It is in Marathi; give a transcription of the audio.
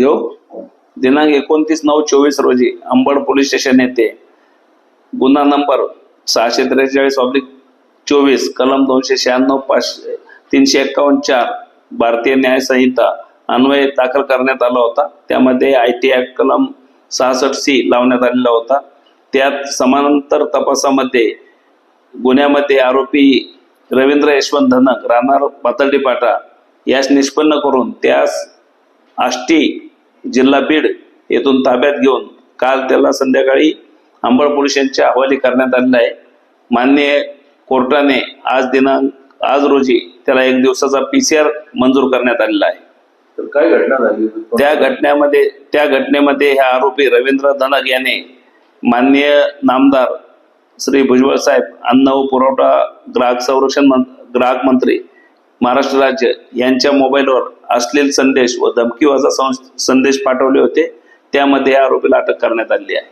घेऊ दिनांक एकोणतीस नऊ चोवीस रोजी अंबड पोलीस स्टेशन येथे गुन्हा नंबर सहाशे त्रेचाळीस ऑब्लिक चोवीस कलम दोनशे शहाण्णव पाचशे तीनशे एक्कावन्न चार भारतीय न्याय संहिता दाखल करण्यात आला होता. त्यामध्ये आय टी ऍक्ट कलम सहासष्ट सी लावण्यात आलेला होता. त्यात समांतर तपासामध्ये गुन्ह्यामध्ये आरोपी रवींद्र यशवंत धनक राहणार पातळी पाटा यास निष्पन्न करून त्यास आष्टी जिल्हा बीड येथून ताब्यात घेऊन काल त्याला संध्याकाळी अंबड पोलीस यांच्या हवाली करण्यात आलेला आहे. मान्य कोर्टाने आज दिनांक आज रोजी त्याला एक दिवसाचा पी सी आर मंजूर करण्यात आलेला आहे. तर काय घटना झाली? त्या घटनेमध्ये त्या घटनेमध्ये हे आरोपी रवींद्र धनक याने माननीय नामदार श्री भुजबळ साहेब अन्न व पुरवठा ग्राहक संरक्षण ग्राहक मंत्री महाराष्ट्र राज्य यांच्या मोबाईलवर असलेले संदेश व धमकीवाचा संदेश पाठवले होते. त्यामध्ये या आरोपीला अटक करण्यात आली आहे.